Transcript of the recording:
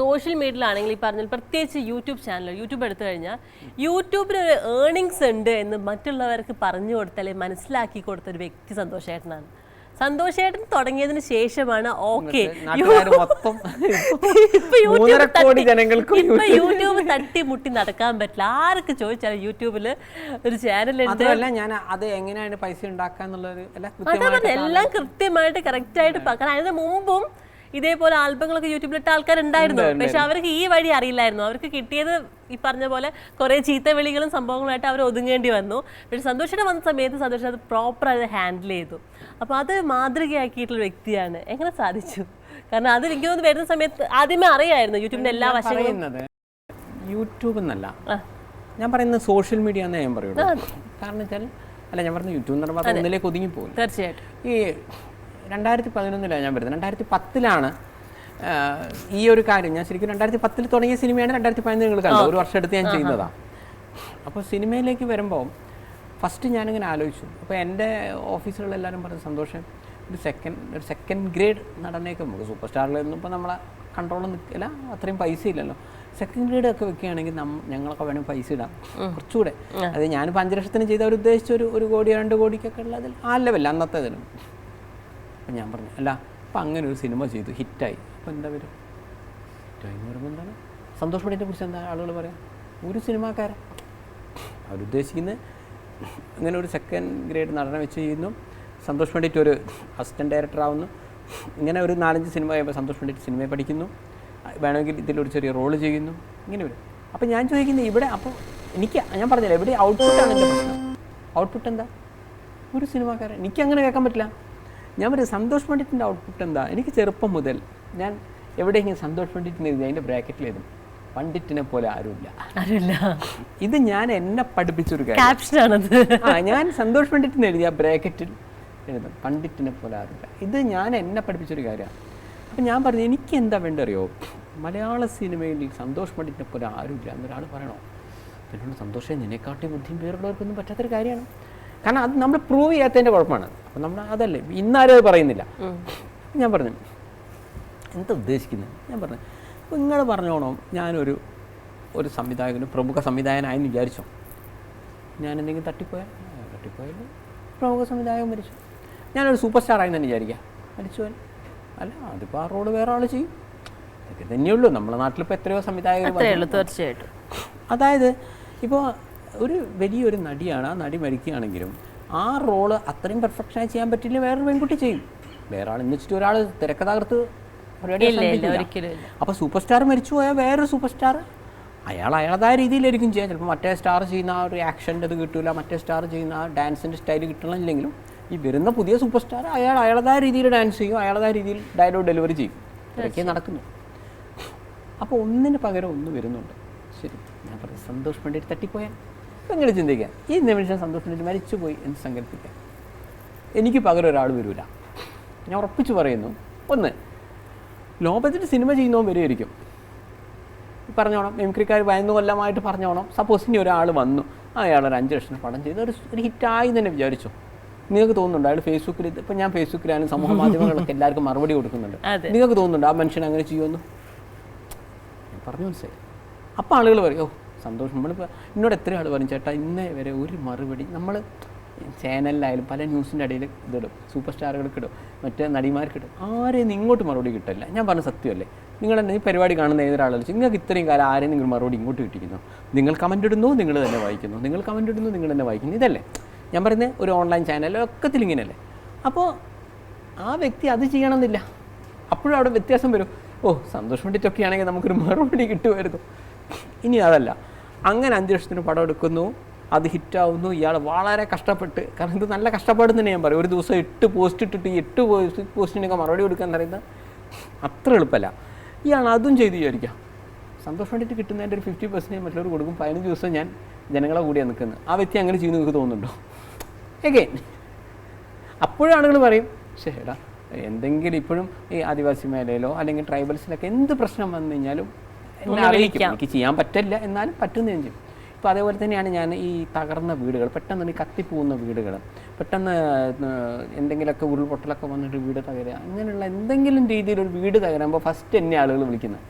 Social മീഡിയയിലാണെങ്കിൽ ഈ പറഞ്ഞ പ്രത്യേകിച്ച് യൂട്യൂബ് ചാനൽ യൂട്യൂബ് എടുത്തു കഴിഞ്ഞാൽ യൂട്യൂബിന് ഒരു ഏർണിങ്സ് ഉണ്ട് എന്ന് മറ്റുള്ളവർക്ക് പറഞ്ഞു കൊടുത്ത അല്ലെങ്കിൽ മനസ്സിലാക്കി കൊടുത്ത ഒരു വ്യക്തി സന്തോഷേട്ടനാണ്. സന്തോഷേട്ടൻ തുടങ്ങിയതിന് ശേഷമാണ് ഓക്കെ. യൂട്യൂബ് തട്ടി- മുട്ടി നടക്കാൻ പറ്റില്ല. ആർക്ക് ചോദിച്ചാലും യൂട്യൂബിൽ ഒരു ചാനൽ ഞാൻ അത് എങ്ങനെയാണ് പൈസ ഉണ്ടാക്കാന്നുള്ളത് എല്ലാം കൃത്യമായിട്ട് കറക്റ്റ് ആയിട്ട് അതിന് മുമ്പും ഇതേപോലെ ആൽബങ്ങളൊക്കെ യൂട്യൂബിലിട്ട ആൾക്കാരുണ്ടായിരുന്നു. പക്ഷെ അവർക്ക് ഈ വഴി അറിയില്ലായിരുന്നു. അവർക്ക് കിട്ടിയത് ഈ പറഞ്ഞ പോലെ കുറെ ചീത്ത വിളികളും സംഭവങ്ങളായിട്ട് അവർ ഒതുങ്ങേണ്ടി വന്നു. പക്ഷെ സന്തോഷിയുടെ വന്ന സമയത്ത് സന്തോഷം അത് പ്രോപ്പറായിട്ട് ഹാൻഡിൽ ചെയ്തു. അപ്പോൾ അത് മാതൃകയാക്കിയിട്ടുള്ള വ്യക്തിയാണ്. എങ്ങനെ സാധിച്ചു? കാരണം അത് എനിക്ക് തോന്നുന്നു വരുന്ന സമയത്ത് ആദ്യമേ അറിയായിരുന്നു യൂട്യൂബിന്റെ എല്ലാ വശങ്ങളും. യൂട്യൂബ് എന്നല്ല. ഞാൻ പറയുന്നത് സോഷ്യൽ മീഡിയ എന്നേ ഞാൻ പറയുള്ളൂ. കാരണം വെച്ചാൽ അല്ല ഞാൻ പറഞ്ഞ യൂട്യൂബ് എന്ന് പറഞ്ഞാൽ ഒന്നിലേക്ക് ഒതുങ്ങി പോകും തീർച്ചയായിട്ടും. ഈ രണ്ടായിരത്തി പതിനൊന്നിലാണ് ഞാൻ വരുന്നത്. രണ്ടായിരത്തി പത്തിലാണ് ഈ ഒരു കാര്യം ഞാൻ ശരിക്കും രണ്ടായിരത്തി പത്തിൽ തുടങ്ങിയ സിനിമയാണ് രണ്ടായിരത്തി പതിനൊന്ന് നിങ്ങൾ കണ്ടത്. ഒരു വർഷം എടുത്ത് ഞാൻ ചെയ്യുന്നതാണ് അപ്പോൾ സിനിമയിലേക്ക് വരുമ്പോൾ ഫസ്റ്റ് ഞാനിങ്ങനെ ആലോചിച്ചു. അപ്പോൾ എന്റെ ഓഫീസുകളിലെല്ലാവരും പറഞ്ഞ സന്തോഷം. ഒരു സെക്കൻഡ് ഒരു സെക്കൻഡ് ഗ്രേഡ് നടനേക്ക് നമുക്ക് സൂപ്പർ സ്റ്റാറിലൊന്നും ഇപ്പോൾ നമ്മളെ കൺട്രോൾ നിൽക്കില്ല അത്രയും പൈസ ഇല്ലല്ലോ. സെക്കൻഡ് ഗ്രേഡ് ഒക്കെ വെക്കുകയാണെങ്കിൽ ഞങ്ങളൊക്കെ വേണമെങ്കിൽ പൈസ ഇടാം. കുറച്ചുകൂടെ. അത് ഞാനിപ്പോൾ അഞ്ച് ലക്ഷത്തിന് ചെയ്ത ഒരു ഉദ്ദേശിച്ച ഒരു ഒരു കോടി രണ്ട് കോടിക്കൊക്കെ ഉള്ളതിൽ ആ ലെവൽ അന്നത്തെ ഇതിലും. അപ്പം ഞാൻ പറഞ്ഞു അല്ല അപ്പം അങ്ങനെ ഒരു സിനിമ ചെയ്തു ഹിറ്റായി. അപ്പോൾ എന്താ വരും ഹിറ്റായി എന്ന് പറയുമ്പോൾ എന്താണ്? സന്തോഷ് പണിയെ കുറിച്ച് എന്താ ആളുകൾ പറയാം? ഒരു സിനിമാക്കാരൻ. അവരുദ്ദേശിക്കുന്നത് അങ്ങനെ ഒരു സെക്കൻഡ് ഗ്രേഡ് നടനെ വെച്ച് ചെയ്യുന്നു. സന്തോഷ് പണ്ഡിറ്റ് ഒരു അസിസ്റ്റന്റ് ഡയറക്ടർ ആവുന്നു. ഇങ്ങനെ ഒരു നാലഞ്ച് സിനിമ കഴിയുമ്പോൾ സന്തോഷ് പണ്ഡിറ്റ് സിനിമയെ പഠിക്കുന്നു. വേണമെങ്കിൽ ഇതിലൊരു ചെറിയ റോൾ ചെയ്യുന്നു. ഇങ്ങനെ വരും. അപ്പോൾ ഞാൻ ചോദിക്കുന്നത് ഇവിടെ അപ്പോൾ എനിക്ക് ഞാൻ പറഞ്ഞില്ല ഇവിടെ ഔട്ട്പുട്ടാണ് എന്റെ പ്രശ്നം. ഔട്ട്പുട്ട് എന്താ? ഒരു സിനിമാക്കാരൻ. എനിക്ക് അങ്ങനെ കേൾക്കാൻ പറ്റില്ല. ഞാൻ പറയും സന്തോഷ് പണ്ഡിറ്റിന്റെ ഔട്ട്പുട്ട് എന്താ? എനിക്ക് ചെറുപ്പം മുതൽ ഞാൻ എവിടെയെങ്കിലും സന്തോഷ് പണ്ഡിറ്റിന് എഴുതി അതിന്റെ ബ്രാക്കറ്റിൽ എഴുതും. പണ്ഡിറ്റിനെ പോലെ ആരുമില്ല. ആരുമില്ല. ഇത് ഞാൻ എന്നെ പഠിപ്പിച്ചൊരു കാര്യം. ക്യാപ്ഷനാണത് ആ ഞാൻ സന്തോഷ് പണ്ഡിറ്റിന് എഴുതിയ ബ്രാക്കറ്റിൽ എഴുതും. പണ്ഡിറ്റിനെ പോലെ ആരുമില്ല. ഇത് ഞാൻ എന്നെ പഠിപ്പിച്ചൊരു കാര്യമാണ് അപ്പം ഞാൻ പറഞ്ഞു എനിക്ക് എന്താ വേണ്ട അറിയോ മലയാള സിനിമയിൽ സന്തോഷ് പണ്ഡിറ്റിനെ പോലെ ആരുമില്ല. എന്നൊരാൾ പറയണോ? എന്നോട് സന്തോഷം? നിന്നെക്കാട്ടി ബുദ്ധിയും പേരുള്ളവർക്കൊന്നും പറ്റാത്തൊരു കാര്യമാണ്. കാരണം അത് നമ്മൾ പ്രൂവ് ചെയ്യാത്തതിന്റെ കുഴപ്പമാണ്. അപ്പം നമ്മൾ അതല്ലേ ഇന്നാരും അത് പറയുന്നില്ല. ഞാൻ പറഞ്ഞു എന്താ ഉദ്ദേശിക്കുന്നത് ഞാൻ പറഞ്ഞു അപ്പം നിങ്ങൾ പറഞ്ഞോണം ഞാനൊരു ഒരു സംവിധായകനും പ്രമുഖ സംവിധായകനായെന്ന് വിചാരിച്ചോ. ഞാൻ എന്തെങ്കിലും തട്ടിപ്പോയാൽ തട്ടിപ്പോയാലും തട്ടിപ്പോയാൽ പ്രമുഖ സംവിധായകൻ മരിച്ചു. ഞാനൊരു സൂപ്പർ സ്റ്റാർ ആയി തന്നെ വിചാരിക്കാം. മരിച്ചു അല്ല അതിപ്പോൾ ആ റോഡ് വേറെ ആൾ ചെയ്യും. ഇതൊക്കെ തന്നെയുള്ളൂ. നമ്മുടെ നാട്ടിലിപ്പോൾ എത്രയോ സംവിധായകർ തീർച്ചയായിട്ടും. അതായത് ഇപ്പോൾ ഒരു വലിയൊരു നടിയാണ് ആ നടി മരിക്കുകയാണെങ്കിലും ആ റോൾ അത്രയും പെർഫെക്ഷനായി ചെയ്യാൻ പറ്റില്ല വേറൊരു പെൺകുട്ടി ചെയ്യും. വേറെ ആൾ എന്ന് വെച്ചിട്ട് ഒരാൾ തിരക്കഥാകൃത്ത്. അപ്പോൾ സൂപ്പർ സ്റ്റാർ മരിച്ചു പോയാൽ വേറൊരു സൂപ്പർ സ്റ്റാർ അയാൾ അയാളതായ രീതിയിലായിരിക്കും ചെയ്യാൻ ചിലപ്പോൾ മറ്റേ സ്റ്റാർ ചെയ്യുന്ന ആ ഒരു ആക്ഷന്റെ ഇത് കിട്ടില്ല മറ്റേ സ്റ്റാർ ചെയ്യുന്ന ആ ഡാൻസിന്റെ സ്റ്റൈൽ കിട്ടണമെന്നില്ലെങ്കിലും ഈ വരുന്ന പുതിയ സൂപ്പർ സ്റ്റാർ അയാൾ അയാളതായ രീതിയിൽ ഡാൻസ് ചെയ്യും അയാളതായ രീതിയിൽ ഡയലോഗ് ഡെലിവറി ചെയ്യും. ഇതൊക്കെ നടക്കുന്നു അപ്പോൾ ഒന്നിന് പകരം ഒന്ന് വരുന്നുണ്ട്. ശരി ഞാൻ പറഞ്ഞു സന്തോഷ് പണ്ഡിറ്റ് തട്ടിപ്പോയാൽ. ഇപ്പം ചിന്തിക്കുക ചിന്തിക്കാം? ഈ നിമിഷം സന്തോഷത്തിൽ പണ്ഡിറ്റ് മരിച്ചുപോയി എന്ന് സങ്കല്പിക്കാം. എനിക്ക് പകരം ഒരാൾ വരില്ല ഞാൻ ഉറപ്പിച്ച് പറയുന്നു. ഒന്ന് ലോകത്തിൽ സിനിമ ചെയ്യുന്നവൻ വരുമായിരിക്കും പറഞ്ഞോണം മിമിക്രിക്കാർ പതിനൊന്ന് കൊല്ലമായിട്ട് പറഞ്ഞോണം. സപ്പോസ് ഇനി ഒരാൾ വന്നു. അയാൾ ഒരു അഞ്ച് ലക്ഷം പടം ചെയ്ത് ഒരു ഒരു ഹിറ്റായി തന്നെ വിചാരിച്ചു. നിങ്ങൾക്ക് തോന്നുന്നുണ്ട്? അയാൾ ഫേസ്ബുക്കിൽ ഇപ്പം ഞാൻ ഫേസ്ബുക്കിലാണ് സമൂഹ മാധ്യമങ്ങളിലൊക്കെ എല്ലാവർക്കും മറുപടി കൊടുക്കുന്നുണ്ട്. നിങ്ങൾക്ക് തോന്നുന്നുണ്ട് ആ മനുഷ്യൻ അങ്ങനെ ചെയ്യുമെന്ന്? പറഞ്ഞു മനസ്സിലായി. അപ്പോൾ ആളുകൾ പറയും ഓ സന്തോഷം. നമ്മളിപ്പോൾ എന്നോട് എത്ര ആൾ പറഞ്ഞു ചേട്ടാ ഇന്നേ വരെ ഒരു മറുപടി നമ്മൾ ചാനലിലായാലും പല ന്യൂസിന്റെ ഇടയിൽ ഇതിടും സൂപ്പർ സ്റ്റാറുകൾക്ക് ഇടും മറ്റേ നടിമാർക്ക് ഇടും. ആരെയും ഇങ്ങോട്ട് മറുപടി കിട്ടില്ല. ഞാൻ പറഞ്ഞ സത്യമല്ലേ? നിങ്ങൾ തന്നെ ഈ പരിപാടി കാണുന്ന ഏതൊരാളല്ല നിങ്ങൾക്ക് ഇത്രയും കാലം ആരെയും നിങ്ങൾ മറുപടി ഇങ്ങോട്ട് കിട്ടിക്കുന്നു? നിങ്ങൾ കമന്റ് ഇടുന്നു നിങ്ങൾ തന്നെ വായിക്കുന്നു. നിങ്ങൾ കമന്റ് ഇടുന്നു നിങ്ങൾ തന്നെ വായിക്കുന്നു. ഇതല്ലേ? ഞാൻ പറയുന്നത് ഒരു ഓൺലൈൻ ചാനലൊക്കത്തിൽ ഇങ്ങനെയല്ലേ? അപ്പോൾ ആ വ്യക്തി അത് ചെയ്യണമെന്നില്ല. അപ്പോഴും അവിടെ വ്യത്യാസം വരും. ഓ സന്തോഷം വേണ്ടിയിട്ടൊക്കെ ആണെങ്കിൽ നമുക്കൊരു മറുപടി കിട്ടുമായിരുന്നു. ഇനി അതല്ല. അങ്ങനെ അഞ്ച് ലക്ഷത്തിന് പടം എടുക്കുന്നു. അത് ഹിറ്റാവുന്നു. ഇയാൾ വളരെ കഷ്ടപ്പെട്ട് കാരണം ഇത് നല്ല കഷ്ടപ്പാടെന്ന് തന്നെ ഞാൻ പറയും. ഒരു ദിവസം എട്ട് പോസ്റ്റ് ഇട്ടിട്ട് എട്ട് പോസ്റ്റ് പോസ്റ്റിനൊക്കെ മറുപടി കൊടുക്കുക എന്ന് പറയുന്നത് അത്ര എളുപ്പമല്ല. ഇയാൾ അതും ചെയ്ത് വിചാരിക്കാം. സന്തോഷം വേണ്ടിയിട്ട് കിട്ടുന്നതിന്റെ ഒരു ഫിഫ്റ്റി പെർസെന്റേജ് മറ്റുള്ളവർ കൊടുക്കും. പതിനഞ്ച് ദിവസം ഞാൻ ജനങ്ങളെ കൂടിയാണ് നിൽക്കുന്നത്. ആ വ്യക്തി അങ്ങനെ ചെയ്യുന്ന നിങ്ങൾക്ക് തോന്നുന്നുണ്ടോ? എഗെയിൻ അപ്പോഴും ആളുകൾ പറയും ശരിടാ എന്തെങ്കിലും ഇപ്പോഴും ഈ ആദിവാസി മേഖലയിലോ അല്ലെങ്കിൽ ട്രൈബൽസിലൊക്കെ എന്ത് പ്രശ്നം വന്നു കഴിഞ്ഞാലും എനിക്ക് ചെയ്യാൻ പറ്റില്ല എന്നാലും പറ്റുന്നതും ചെയ്യും. ഇപ്പോൾ അതേപോലെ തന്നെയാണ് ഞാൻ ഈ തകർന്ന വീടുകൾ പെട്ടെന്ന് ഈ കത്തിപ്പോകുന്ന വീടുകൾ പെട്ടെന്ന് എന്തെങ്കിലുമൊക്കെ ഉരുൾപൊട്ടലൊക്കെ വന്നിട്ട് വീട് തകരുക അങ്ങനെയുള്ള എന്തെങ്കിലും രീതിയിൽ ഒരു വീട് തകരുമ്പോൾ ഫസ്റ്റ് എന്നെ ആളുകൾ വിളിക്കുന്നത്.